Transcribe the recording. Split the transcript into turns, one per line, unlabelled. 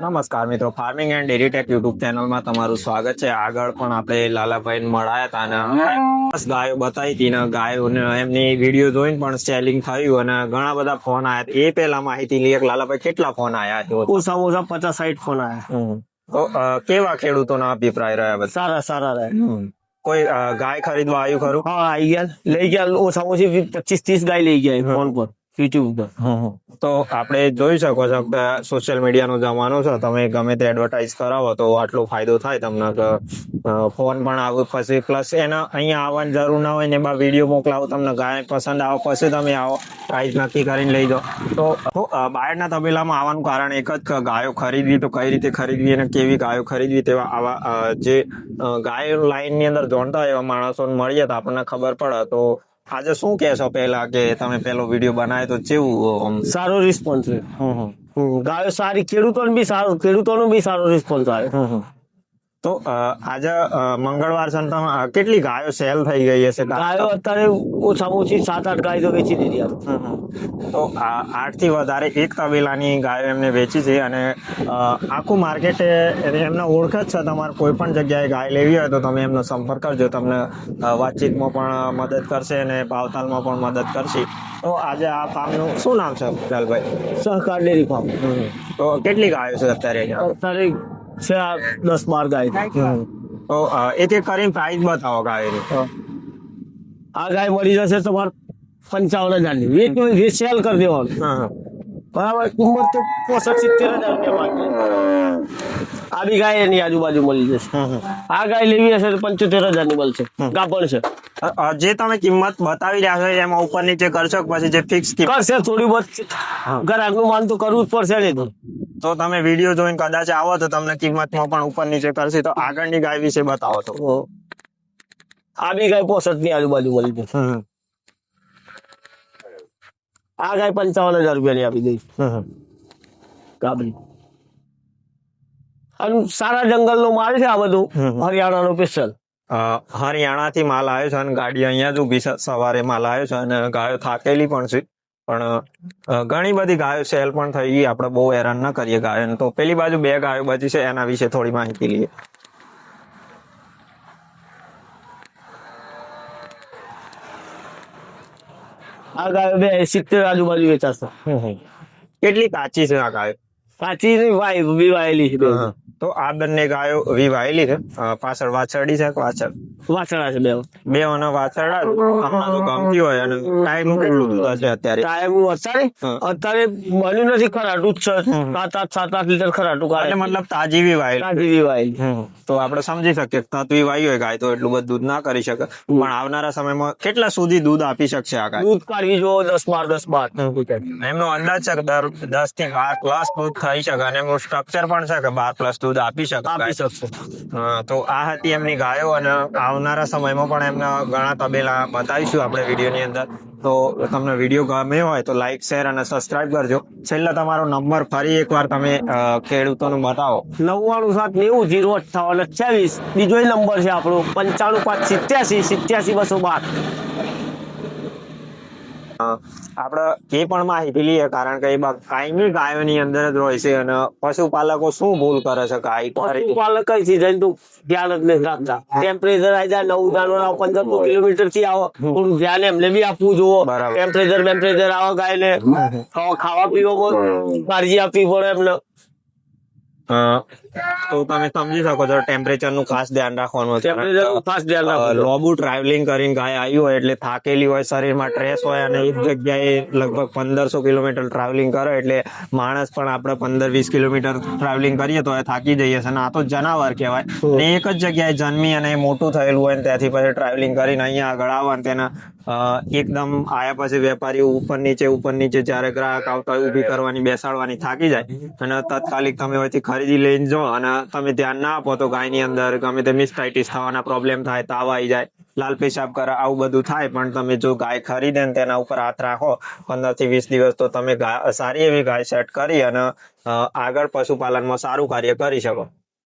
નમસ્કાર મિત્રો farming and dairy tech YouTube ચેનલમાં તમારું સ્વાગત છે. આગળ પણ આપણે લાલાભાઈ મળાયા હતા અને બસ ગાયો બતાવી હતી ને ગાયોને એમની વીડિયો જોઈને પણ સેલિંગ થયું અને ઘણા બધા ફોન આવ્યા એ પહેલા માહિતી લઈએ લાલાભાઈ કેટલા ફોન આવ્યા છે?
ઓછા ઓછા પચાસ સાઠ ફોન આવ્યા
કેવા ખેડૂતોના અભિપ્રાય રહ્યા બધા?
સારા સારા રહે
કોઈ ગાય ખરીદવા આવ્યું ખરું?
હા આવી ગયા. લઈ ગયા. ઓછા ઓછી પચીસ ત્રીસ ગાય લઈ ગયા ફોન પર. યુટ્યુબ ઉપર
તો આપણે જોઈ શકો છો કે સોશિયલ મીડિયાનો જમાનો છે. તમે ગમે તે એડવર્ટાઇઝ કરાવો તો આટલો ફાયદો થાય તમને ફોન પણ આવે પછી. પ્લસ એના અહીંયા આવવાની જરૂર ના હોય ને એમાં વીડિયો મોકલાવો તમને ગાયક પસંદ આવો પછી તમે આવો. પ્રાઇસ નક્કી કરીને લઈ જાઓ. તો બહારના તબેલામાં આવવાનું કારણ એક જ ગાયો ખરીદવી તો કઈ રીતે ખરીદવી અને કેવી ગાયો ખરીદવી તેવા આવા જે ગાયો લાઈનની અંદર જોણતા એવા માણસોને મળીએ તો આપણને ખબર પડે. તો આજે શું કહેશો પહેલા કે તમે પેલો વીડિયો બનાવ્યો તો કેવું
સારો રિસ્પોન્સ છે. ગાયો સારી ખેડૂતોને બી સારો ખેડૂતોનો બી સારો રિસ્પોન્સ આવે.
તો આજે મંગળવાર ને કેટલી ગાયો સેલ થઈ ગઈ હશે?
ગાયો અત્યારે ઓછામાં ઓછી સાત આઠ ગાય તો વેચી દીધી
તો આઠથી વધારે એક તબેલાની ગાયો એમને વેચી છે અને આખું માર્કેટ એમને ઓળખ જ છે. તમારે કોઈ પણ જગ્યાએ ગાય લેવી હોય તો તમે એમનો સંપર્ક કરજો. તમને વાતચીતમાં પણ મદદ કરશે અને ભાવતાલમાં પણ મદદ કરશે. તો આજે આ ફાર્મનું શું નામ છે લાલભાઈ?
સહકાર ડેરી ફાર્મ.
તો કેટલી ગાયો છે અત્યારે?
અત્યારે છે આ દસ બાર ગાય
તો એક એક કરીને પ્રાઇસ બતાવો ગાયની
આ ગાય મળી જશે તમારે પંચાવન હજારની વેચ વેચ સેલ કરી દેવાનું. બરાબર? કિંમત તો પોસઠ સિત્તેર હજાર રૂપિયા આ બી ગાય એની આજુબાજુ મળી જશે. આ ગાય લેવી હશે તો પંચોતેર હજારની મળશે. ગાભણ છે.
જે તમે કિંમત બતાવી રહ્યા છો એમાં ઉપર નીચે કરશો પછી જે ફિક્સ
કરશે થોડી બહુ. ગ્રાહકનું માન તો કરવું જ પડશે ને તો
તમે વીડિયો જોઈને કદાચ આવો તો તમને કિંમતમાં પણ ઉપર નીચે કરશે. તો આગળની ગાય વિશે બતાવો તો.
આ બી ગાય પોસઠની આજુબાજુ મળી જશે. આ ગાય પંચાવન હજાર રૂપિયા ની આપી દઈશ. ગાબડી. અને સારા જંગલ નો માલ છે આ બધું. હરિયાણા નો સ્પેશિયલ.
હરિયાણા હરિયાણાથી માલ આવ્યો છે અને ગાડી અહીંયા જ ઊભી છે સવારે માલ આવ્યો છે અને ગાયો થાકેલી પણ છે. પણ ઘણી બધી ગાયો સેલ પણ થઈ. ગઈ આપણે બહુ હેરાન ના કરીએ ગાયોને. તો પેલી બાજુ બે ગાયો બચી છે એના વિશે થોડી માહિતી લઈએ.
આ ગાયો બે સિત્તેર આજુબાજુ વેચાશે.
કેટલી કાચી છે આ ગાયો?
સાચી ની વાય વિવાયેલી છે
તો આ બંને ગાયો વાયેલી છે. પાછળ વાછરડી છે કે વાછળ
વાછડા છે બે.
બે અને વાછરડા છે. તમને ગમતી હોય અને ટાઈમ કેટલું દૂધ હશે અત્યારે?
ટાઈમ અત્યારે અત્યારે બન્યું નથી ખરાટું જ છે. સાત આઠ સાત આઠ લીટર ખરાટું
એટલે મતલબ તાજી વિવાયેલી
તાજી વિવાયેલી
તો આપણે સમજી શકીએ કે તત્વી વાયુ હોય ગાય તો એટલું બધું દૂધ ના કરી શકે. પણ આવનારા સમયમાં કેટલા સુધી દૂધ આપી શકશે આ ગાય?
દૂધ કાઢવી જો દસ બાર દસ બાર.
એમનો અંદાજ છે કે દસથી બાર પ્લસ દૂધ થઈ શકે અને એમનું સ્ટ્રક્ચર પણ છે કે બાર પ્લસ દૂધ આપી શકે
આપી શકશો.
તો આ હતી એમની ગાયો અને આવનારા સમયમાં પણ એમના ઘણા તબેલા બતાવીશું આપણે વિડીયોની અંદર. તો તમને વીડિયો ગમે હોય તો લાઈક શેર અને સબસ્ક્રાઇબ કરજો. છેલ્લા તમારો નંબર ફરી એકવાર તમે ખેડૂતોનું બતાવો.
નવ્વાણું સાત નેવું જીરો અઠાવન અઠ્યાવીસ બીજો નંબર છે આપણો. પંચાણું પાંચ સિત્યાસી સિત્યાસી બસો બાર.
આપણે એ પણ માહિતી લઈએ કારણ કે એ કાયમી ગાયોની અંદર જ હોય છે અને પશુપાલકો શું ભૂલ કરે છે ગાય
પશુપાલક કઈ સિઝન તું ધ્યાન જ નથી રાખતા. ટેમ્પરેચર આવી જાય નવ દાડો પંદર કિલોમીટરથી આવો. થોડું ધ્યાન એમને બી આપવું જોવો
બરાબર.
ટેમ્પરેચર ટેમ્પરેચર આવો ગાય ને ખાવા પીવો કાળજી આપવી પડે એમને.
તો તમે સમજી શકો છો ટેમ્પરેચરનું ખાસ ધ્યાન રાખવાનું છે.
ખાસ ધ્યાન રાખવાનું
લોબુ ટ્રાવેલિંગ કરીને ગાય આવી હોય એટલે થાકેલી હોય શરીરમાં સ્ટ્રેસ હોય અને એક જગ્યાએ લગભગ પંદરસો કિલોમીટર ટ્રાવેલિંગ કરે એટલે માણસ પણ આપણે પંદર વીસ કિલોમીટર ટ્રાવેલિંગ કરીએ તો એ થાકી જઈએ છે. અને આ તો જનાવર કહેવાય. ને એક જ જગ્યાએ જન્મી અને મોટું થયેલું હોય ને ત્યાંથી પછી ટ્રાવેલિંગ કરીને અહીંયા આગળ આવે અને તેના એકદમ આયા પછી વેપારીઓ ઉપર નીચે ઉપર નીચે જ્યારે ગ્રાહક આવતા હોય, ઊભી કરવાની, બેસાડવાની થાકી જાય. અને તાત્કાલિક તમે હોયથી ખરીદી લઈને જો અને તમે ધ્યાન ના આપો તો ગાયની અંદર ગમે તે મિસ્ટાઇટિસ થવાના પ્રોબ્લેમ થાય, તાવ આવી જાય, લાલ પેશાબ કરે, આવું બધું થાય. પણ તમે જો ગાય ખરીદે ને તેના ઉપર હાથ રાખો, પંદરથી વીસ દિવસ તો તમે સારી એવી ગાય સેટ કરી અને આગળ પશુપાલનમાં સારું કાર્ય કરી શકો.